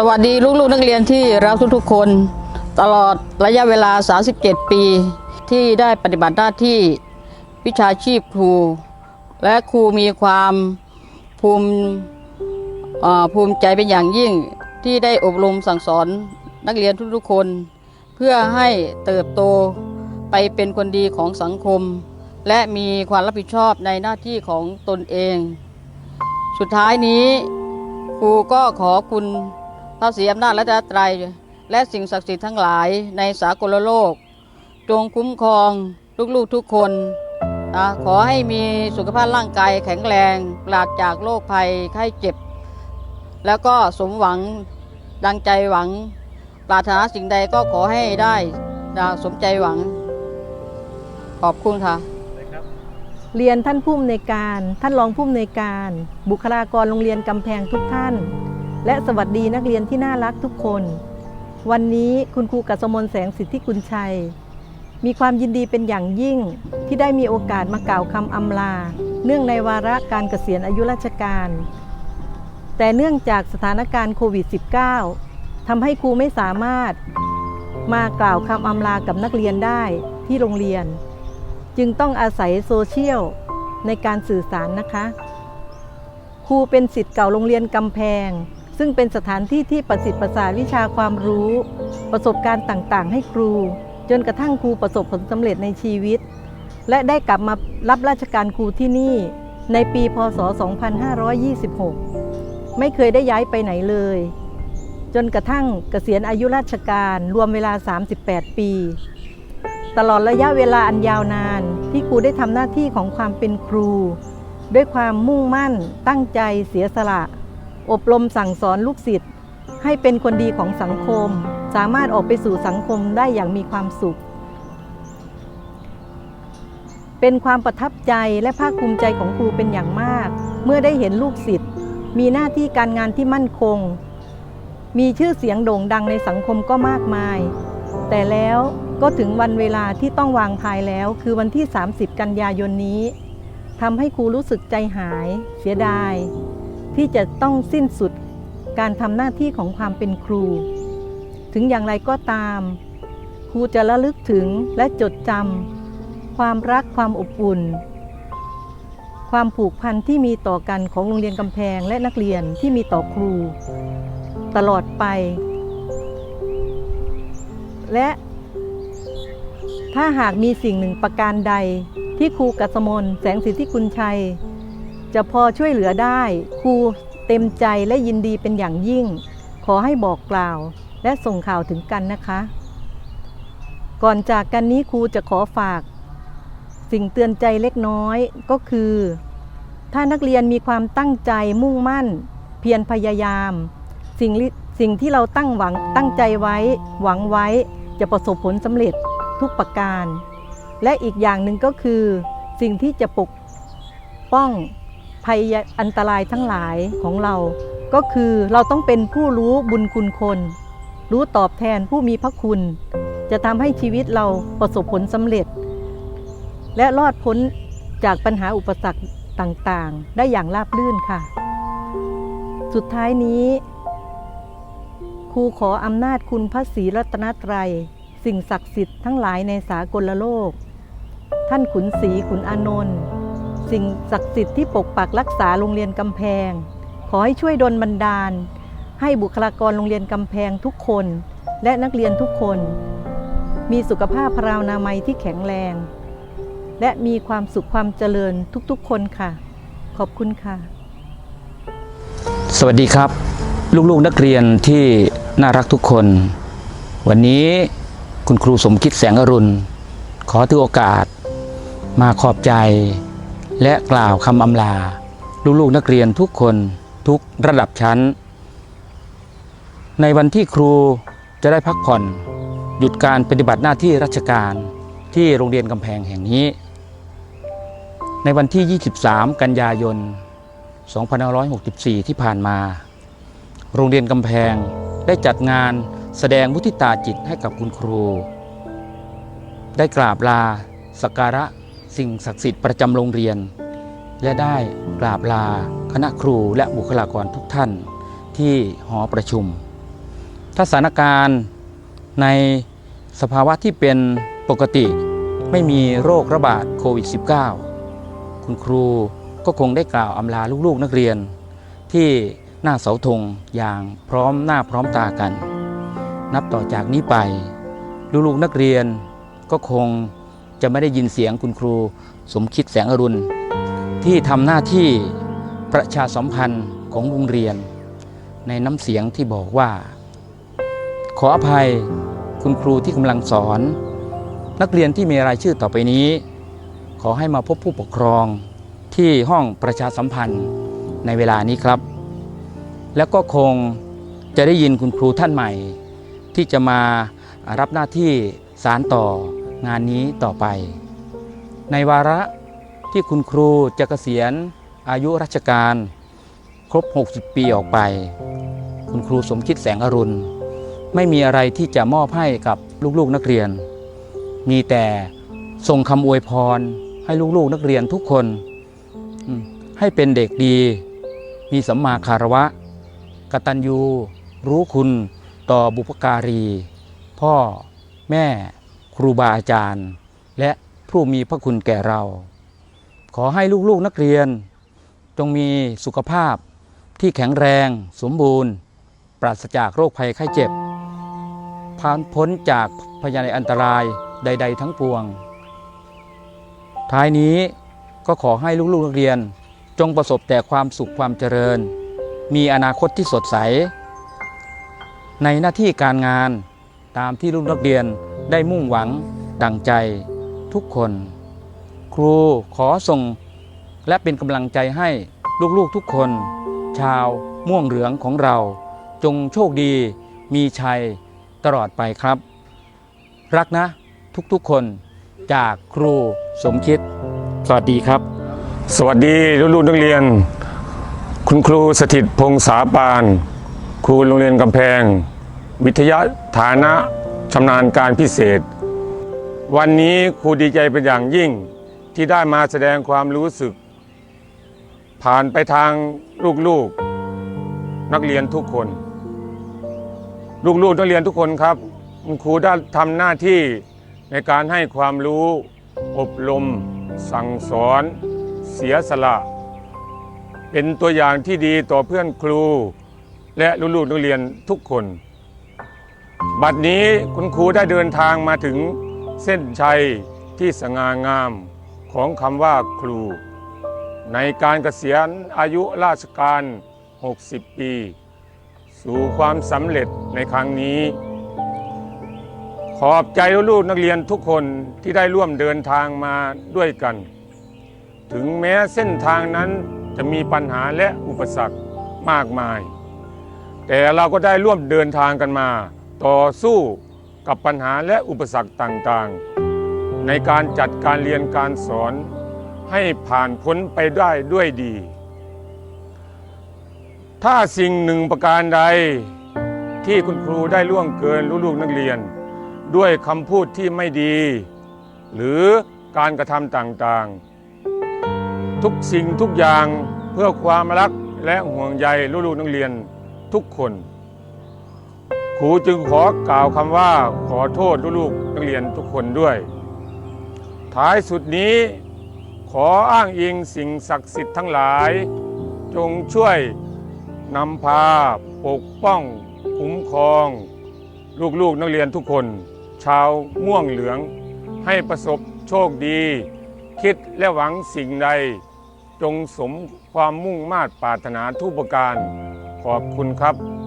สวัสดีลูกๆนักเรียนที่รักทุกๆคน ตลอดระยะเวลา 37 ปี ที่ได้ปฏิบัติหน้าที่วิชาชีพครู และครูมีความภูมิภูมิใจเป็นอย่างยิ่งที่ได้อบรมสั่งสอนนักเรียนทุกๆคน เพื่อให้เติบโตไปเป็นคนดีของสังคม และมีความรับผิดชอบในหน้าที่ของตนเอง สุดท้ายนี้ครูก็ขอคุณ พระศรีอำนาจและตรัยและสิ่งศักดิ์สิทธิ์ทั้งหลายในสากลโลก จงคุ้มครองลูกๆทุกคนนะขอให้มีสุขภาพร่างกายแข็งแรงปราศจากโรคภัยไข้เจ็บ แล้วก็สมหวังดังใจหวัง ปรารถนาสิ่งใดก็ขอให้ได้นะสมใจหวัง ขอบคุณค่ะ เรียนท่านผู้อำนวยการ ท่านรองผู้อำนวยการ บุคลากรโรงเรียนกำแพงทุกท่าน และสวัสดีนักเรียนที่น่ารักทุกคน วันนี้คุณครูกัสมนแสงสิทธิกุลชัย มีความยินดีเป็นอย่างยิ่งที่ได้มีโอกาสมากล่าวคำอำลา เนื่องในวาระการเกษียณอายุราชการ แต่เนื่องจากสถานการณ์โควิด -19 ทำให้ครูไม่สามารถ มากล่าวคำอำลากับนักเรียนได้ที่โรงเรียน จึงต้องอาศัยโซเชียลในการสื่อสารนะคะ ครูเป็นสิทธิ์เก่าโรงเรียนกำแพง ซึ่งเป็นสถานที่ที่ประสิทธิ์ประสาทวิชาความรู้ ประสบการณ์ต่างๆ ให้ครู จนกระทั่งครูประสบผลสำเร็จในชีวิต และได้กลับมารับราชการครูที่นี่ ในปีพศ 2526 ไม่เคยได้ย้ายไปไหนเลย จนกระทั่งเกษียณอายุราชการรวมเวลา 38 ปี ตลอดระยะเวลาอันยาวนานที่ครูได้ทำหน้าที่ของความเป็นครู ด้วยความมุ่งมั่นตั้งใจเสียสละ อบรมสั่งสอนลูกศิษย์ให้เป็นคนดีของสังคม สามารถออกไปสู่สังคมได้อย่างมีความสุข เป็นความประทับใจและภาคภูมิใจของครูเป็นอย่างมาก เมื่อได้เห็นลูกศิษย์มีหน้าที่การงานที่มั่นคง มีชื่อเสียงโด่งดังในสังคมก็มากมาย แต่แล้วก็ถึงวันเวลาที่ต้องวางพายแล้ว คือวันที่ 30 กันยายนนี้ทำให้ครูรู้สึกใจหาย เสียดาย ที่จะต้องสิ้นสุดการทำหน้าที่ของความเป็นครู ถึงอย่างไรก็ตาม ครูจะระลึกถึงและจดจำความรักความอบอุ่น ความผูกพันที่มีต่อกันของโรงเรียนกำแพงและนักเรียนที่มีต่อครู ตลอดไป และถ้าหากมีสิ่งหนึ่งประการใดที่ครูกัสมนแสงสิทธิกุลชัย จะพอช่วยเหลือได้ ครูเต็มใจและยินดีเป็นอย่างยิ่ง ขอให้บอกกล่าวและส่งข่าวถึงกันนะคะ ก่อนจากกันนี้ครูจะขอฝาก สิ่งเตือนใจเล็กน้อยก็คือ ถ้านักเรียนมีความตั้งใจมุ่งมั่น เพียรพยายาม สิ่งสิ่งที่เราตั้งหวังตั้งใจไว้ หวังไว้จะประสบผลสำเร็จทุกประการ และอีกอย่างหนึ่งก็คือ สิ่งที่จะปกป้อง ภัยอันตรายทั้งหลายของเรา ก็คือเราต้องเป็นผู้รู้บุญคุณคน รู้ตอบแทนผู้มีพระคุณ จะทำให้ชีวิตเราประสบผลสำเร็จ และรอดพ้นจากปัญหาอุปสรรคต่างๆ ได้อย่างราบรื่นค่ะ สุดท้ายนี้ ครูขออำนาจคุณพระศรีรัตนตรัย สิ่งศักดิ์สิทธิ์ทั้งหลายในสากลโลก ท่านขุนศรีขุนอานนท์ สิ่งศักดิ์สิทธิ์ที่ปกปักรักษาโรงเรียนกำแพง ขอให้ช่วยดลบันดาล ให้บุคลากรโรงเรียนกำแพงทุกคน และนักเรียนทุกคน มีสุขภาพพราวนามัยที่แข็งแรง และมีความสุขความเจริญทุกๆ คนค่ะ ขอบคุณค่ะ สวัสดีครับ ลูกๆนักเรียนที่น่ารักทุกคน วันนี้คุณครูสมคิดแสงอรุณ ขอถือโอกาสมาขอบใจ และกล่าวคำอำลา ลูกๆนักเรียนทุกคนทุกระดับชั้น ในวันที่ครูจะได้พักผ่อน หยุดการปฏิบัติหน้าที่ราชการที่โรงเรียนกำแพงแห่งนี้ ในวันที่ 23 กันยายน 2564 ที่ผ่านมา โรงเรียนกำแพงได้จัดงานแสดงมุทิตาจิตให้กับคุณครู ได้กราบลาสักการะ สิ่งศักดิ์สิทธิ์ประจำโรงเรียน และได้กราบลาคณะครูและบุคลากรทุกท่านที่หอประชุม ถ้าสถานการณ์ในสภาวะที่เป็นปกติไม่มีโรคระบาดโควิด -19 คุณครูก็คงได้กล่าวอำลาลูกๆนักเรียน ที่หน้าเสาธงอย่างพร้อมหน้าพร้อมตากัน นับต่อจากนี้ไป ลูกๆนักเรียนก็คง จะไม่ได้ยินเสียงคุณครูสมคิดแสงอรุณ ที่ทำหน้าที่ประชาสัมพันธ์ของโรงเรียน ในน้ำเสียงที่บอกว่า ขออภัยคุณครูที่กำลังสอน นักเรียนที่มีรายชื่อต่อไปนี้ ขอให้มาพบผู้ปกครองที่ห้องประชาสัมพันธ์ในเวลานี้ครับ แล้วก็คงจะได้ยินคุณครูท่านใหม่ ที่จะมารับหน้าที่สารต่อ งานนี้ต่อไป ในวาระที่คุณครูจะเกษียณอายุราชการ ครบ 60 ปีออกไป คุณครูสมคิดแสงอรุณ ไม่มีอะไรที่จะมอบให้กับลูกๆนักเรียน มีแต่ส่งคำอวยพรให้ลูกๆนักเรียนทุกคน ให้เป็นเด็กดี มีสัมมาคารวะ กตัญญูรู้คุณต่อบุพการี พ่อแม่ ครูบาอาจารย์ และผู้มีพระคุณแก่เรา ขอให้ลูกๆนักเรียน จงมีสุขภาพที่แข็งแรง สมบูรณ์ ปราศจากโรคภัยไข้เจ็บผ่านพ้นจากพยานอันตรายใด ๆ ทั้งปวง ท้ายนี้ก็ขอให้ลูกๆนักเรียนจงประสบแต่ความสุขความเจริญ มีอนาคตที่สดใส ในหน้าที่การงานตามที่ลูกนักเรียน ได้มุ่งหวังดังใจทุกคน ครูขอส่งและเป็นกำลังใจให้ลูกๆทุกคน ชาวม่วงเหลืองของเรา จงโชคดีมีชัยตลอดไปครับ รักนะทุกๆคนจากครูสมคิด สวัสดีครับ สวัสดีลูกๆนักเรียน คุณครูสถิตพงษาปาน ครูโรงเรียนกำแพง วิทยาฐานะ ชำนาญการพิเศษ วันนี้ครูดีใจเป็นอย่างยิ่งที่ได้มาแสดงความรู้สึก ผ่านไปทางลูกๆ นักเรียนทุกคน ลูกๆนักเรียนทุกคนครับครูได้ทำหน้าที่ในการให้ความรู้ อบรม สั่งสอน เสียสละ เป็นตัวอย่างที่ดีต่อเพื่อนครู และลูกๆนักเรียนทุกคน บัดนี้คุณครูได้เดินทางมาถึงเส้นชัยที่สง่างามของคำว่าครู ในการเกษียณอายุราชการ 60 ปี สู่ความสำเร็จในครั้งนี้ ขอบใจลูกนักเรียนทุกคนที่ได้ร่วมเดินทางมาด้วยกัน ถึงแม้เส้นทางนั้นจะมีปัญหาและอุปสรรคมากมาย แต่เราก็ได้ร่วมเดินทางกันมา ต่อสู้กับปัญหาและอุปสรรคต่างๆ ในการจัดการเรียนการสอนให้ผ่านพ้นไปได้ด้วยดี ถ้าสิ่งหนึ่งประการใดที่คุณครูได้ล่วงเกินลูกๆนักเรียน ด้วยคำพูดที่ไม่ดี หรือการกระทำต่างๆ ทุกสิ่งทุกอย่างเพื่อความรักและห่วงใยลูกๆนักเรียนทุกคน ครูจึงขอกล่าวคำว่าขอโทษลูกๆนักเรียนทุกคนด้วย ท้ายสุดนี้ขออ้างอิงสิ่งศักดิ์สิทธิ์ทั้งหลาย จงช่วยนำพาปกป้องคุ้มครอง ลูกๆนักเรียนทุกคน ชาวม่วงเหลือง ให้ประสบโชคดี คิดและหวังสิ่งใด จงสมความมุ่งมา่ปรารถนาทุกประการ ขอบคุณครับ